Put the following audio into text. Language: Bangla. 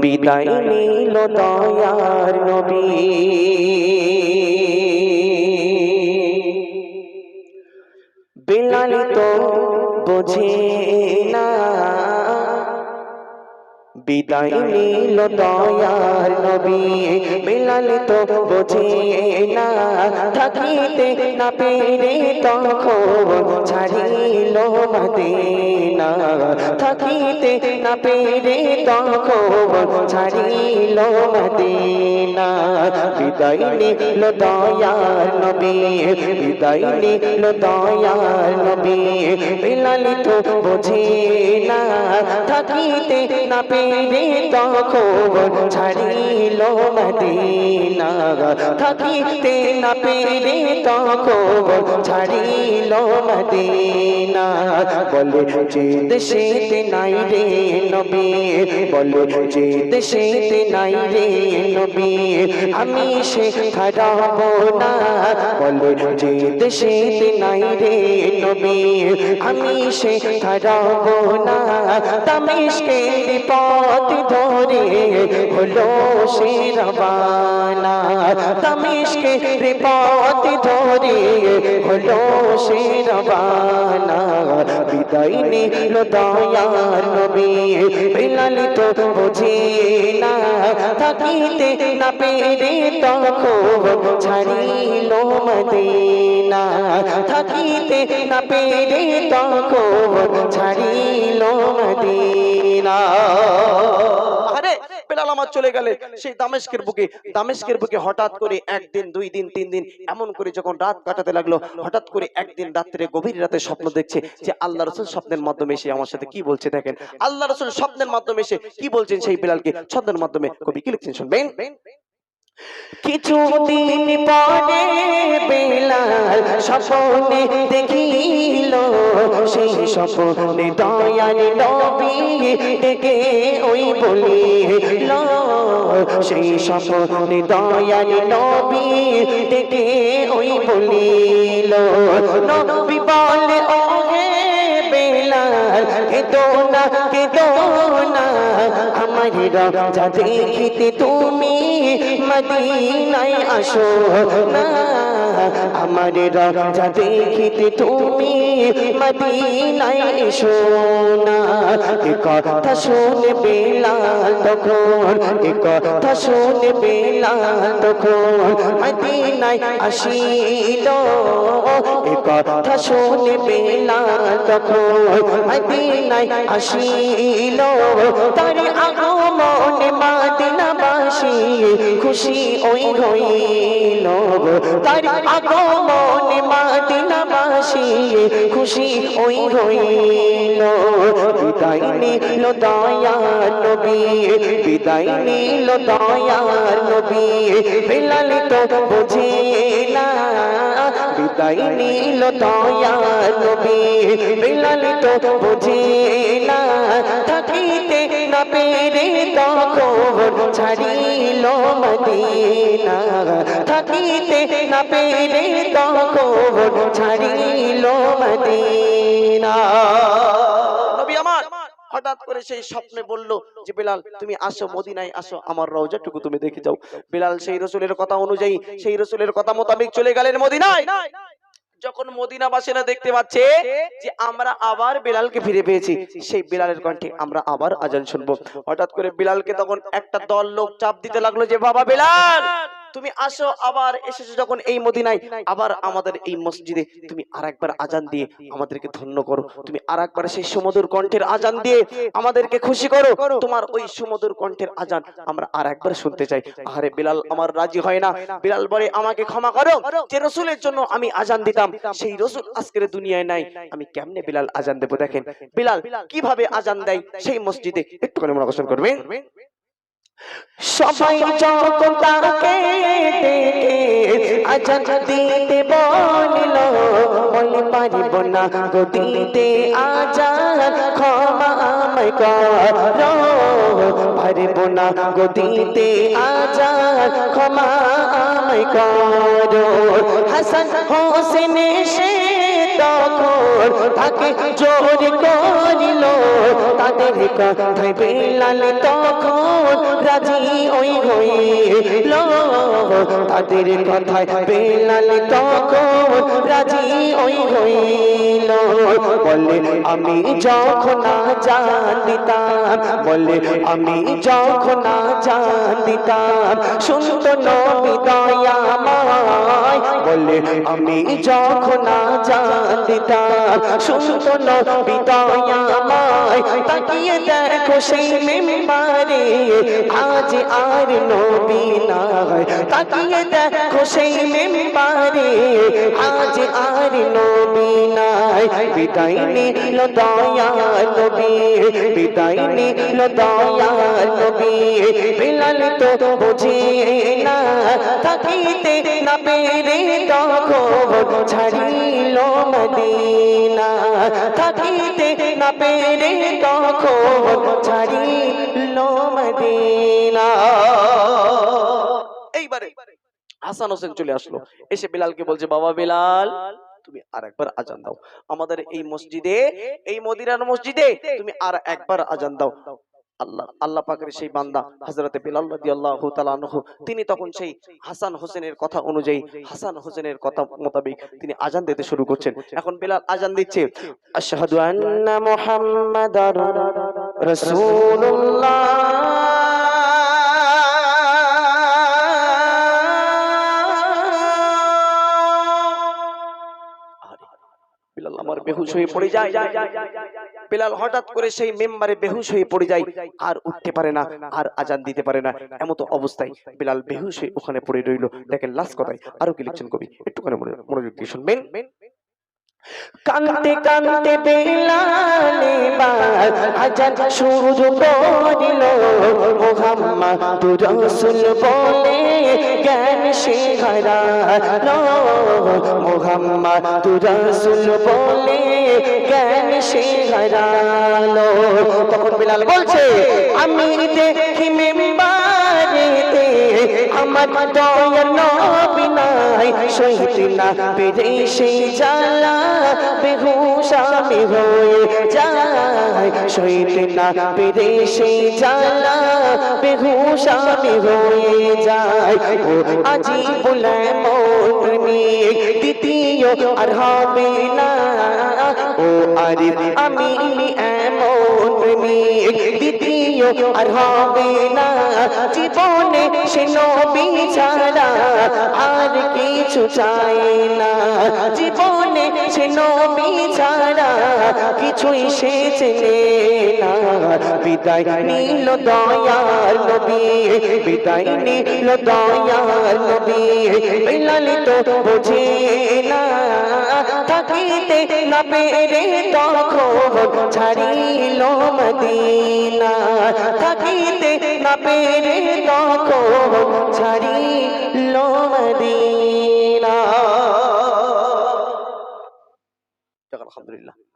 বিদায় নিল দয়ার নবী। বিলাল তো বোঝে না বিদায় নিল দয়ার নবী বিলাল তো বোঝে না, থাকিতে না পেরে তখন ছাড়িল মদিনা। থাকিতে না পেরে তখন ছাড়িল মদিনা। বিদায় নিল দয়ার নবী, বিদায় নিল দয়ার নবী বিলাল তো বোঝে না, থাকিতে না পেরে তখন ছাড়িল মদিনা। থাকিতে না পেরে তখন ছাড়িল মদিনা। বলে, যে দেশেতে নাই রে নবী, বলে, যে দেশেতে নাই রে নবী, আমি সে খারাপ না। বলে, যে দেশেতে নাই রে নবী, আমি সে খারাপ না। তামিশকের পথ ধরে হলো সে রবানা তামিশকের পথ ধরে হলো সে রবানা বিদায় নিল দয়ার নবী বিলাল তো বোঝে না। থাকিতে না পেরে তখন ছাড়িল মদিনা। থাকিতে না পেরে তখন ছাড়িল মদিনা। এমন করে যখন রাত কাটাতে লাগল, হঠাৎ করে একদিন রাত্রে, গভীর স্বপ্ন দেখছে আল্লাহ রসুল স্বপ্নের মাধ্যমে এসে আমার সাথে কি বলছে দেখেন। স্বপ্নের মাধ্যমে কি বলছেন সেই বেলালকে ছন্দের মাধ্যমে কবি কি লিখছেন শুনবেন? কিছুদিন পরে বেলাল স্বপ্নে দেখিল, সেই স্বপ্নে দয়াল নবী ডেকে ওই বলিল সেই স্বপ্নে দয়াল নবী ডেকে ওই বলিল নবী বলে ও হে বেলাল, কেদো না কেদো না আমার রাজা দেখিতে তুমি মদিনায় আসো। না আমার রাজা দেখিতে তুমি মদিনায় এসো না। এ কথা শুনে বেলাল তখন, এ কথা শুনে বেলাল তখন, মদিনায় আসিল। এ কথা শুনে বেলাল তখন, মদিনায় আসিল। তার আগমনে মাদিনাবাসী খুশি ওই হইল। তার আগমনে মাদিনাবাসী খুশি ওই হইল বিদায় নিল দয়ার নবী বিদায় নিল দয়ার নবী বেলাল তো বোঝে না। বিদায় নিল দয়ার নবী বেলাল তো বোঝে না থাকিতে না পেরে তখন ছাড়িল মদিনা। থাকিতে না পেরে তখন ছাড়িল মদিনা। হঠাৎ করে সেই স্বপ্নে বলল যে, বেলাল, তুমি আসো মদিনায়, আসো, আমার রওজাটুকু তুমি দেখে যাও। বেলাল সেই রসুলের কথা অনুযায়ী, সেই রসুলের কথা মোতাবেক চলে গেলেন মদিনায়। যখন মদিনাবাসীরা দেখতে পাচ্ছে যে আমরা আবার বিলালকে ফিরে পেয়েছি সেই বিলালের কণ্ঠে আমরা আবার আজান শুনব। হঠাৎ করে বিলালকে তখন একটা দল লোক চাপ দিতে লাগল যে বাবা বেলাল তুমি আসো, আবার এসেছ যখন এই মদিনায়, আবার আমাদের এই মসজিদে। তুমি আরেকবার আজান দিয়ে আমাদেরকে ধন্য করো। তুমি আরেকবার সেই সুমধুর কণ্ঠের আজান দিয়ে আমাদেরকে খুশি করো। তোমার ওই সুমধুর কণ্ঠের আজান আমরা আরেকবার শুনতে চাই। আরে বিলাল, আমার রাজি হয় না। বিলাল বলে, আমাকে ক্ষমা করো। যে রসুলের জন্য আমি আজান দিতাম, সেই রসুল আজকের দুনিয়ায় নাই। আমি কেমনে বিলাল আজান দেবো দেখেন? বিলাল কীভাবে আজান দেয় সেই মসজিদে? একটুখানি মনে করবেন? সবাই যখন তাকে দেখে আজান দিতে বলিল, বলে পারিব না গো দিতে আজান, ক্ষমা আমায় করো। পারিব না গো দিতে আজান, ক্ষমা করো। হাসান হোসেন সে তখন তাকে জোর করিল। তাদের কথায় বেলাল তখন রাজি ওই হইল তাদের কথায় বেলাল তখন রাজি ওই হইল। বলে, আমি যখন জান দিতাম বলে, আমি যখন জান দিতাম শুনত নবী দয়াময়। বলে, আমি যখন জান দিতাম শুনত নবী দয়াময়। তাকিয়ে দেখো সেই মেম্বারে আজ আর নবী নাই। তাকিয়ে দেখো সেই মেম্বারে, আজ আর নবী নাই। বিদায় নিল দয়াল নবী, বিদায় নিল দয়াল নবী। বিলাল তো বুঝিয়ে না না পেরে তখন ছাড়িল মদিনা। থাকিতে না পেরে তখন ছাড়িল মদিনা। এইবারে হাসান হোসেন চলে আসলো। এসে বিলালকে বলছে, বাবা বিলাল, তুমি আর একবার আজান দাও। আমাদের এই মসজিদে, এই মদিনার মসজিদে তুমি আর একবার আজান দাও। আল্লাহ আল্লাহ পাকের সেই বান্দা, হযরতে বিলাল রাদিয়াল্লাহু তাআলা তিনি তখন সেই হাসান হোসেনের কথা অনুযায়ী, হাসান হোসেনের কথা মোতাবেক তিনি আজান দিতে শুরু করছেন। এখন বিলাল আজান দিচ্ছে আমার বেহুশ হয়ে পড়ে যায়। বিলাল হঠাৎ করে সেই মেম্বারে বেহুশ হয়ে পড়ে যায়, আর উঠতে পারে না, আর আজান দিতে পারে না। এমতো অবস্থায় বেলাল বেহুশ হয়ে ওখানে পড়ে রইল। দেখেন লাস্ট কথায়? আরও কি লিখছেন কবি? একটুখানি মনে- মনোযোগ দিয়ে শুনবেন। কান্তে কান্তে বেলালে আজান শুরু করিল মোহাম্মদ রসুল বলে, জ্ঞান হারালো। মোহাম্মদ রসুল বলে, জ্ঞান হারালো। তখন বিলাল বলছে, আমি দেখি মেম্বারেতে আমার দয়া নবী সইতে না পেরে সেই বেহুশ আমি হয়ে যায় সইতে না পেরে সেই বেহুশ আমি হয়ে ও আজি বলে মোর দ্বিতীয় আর হবে না। ও আরিফ আমি এমন দ্বিতীয় আর হবে না। জীবনে সে নবী ছাড়া আর কিছু চায় না। জীবনে সে নবী ছাড়া কিছুই সে চেনে না বিদায় নীল দয়াল নবী বিদায় নীল দয়াল নবী বিলালিত বোঝে না থাকিতে না পেরে তখন ছাড়িল মদিনা। থাকিতে না পেরে তখন ছাড়িল মদিনা। আলহামদুলিল্লাহ।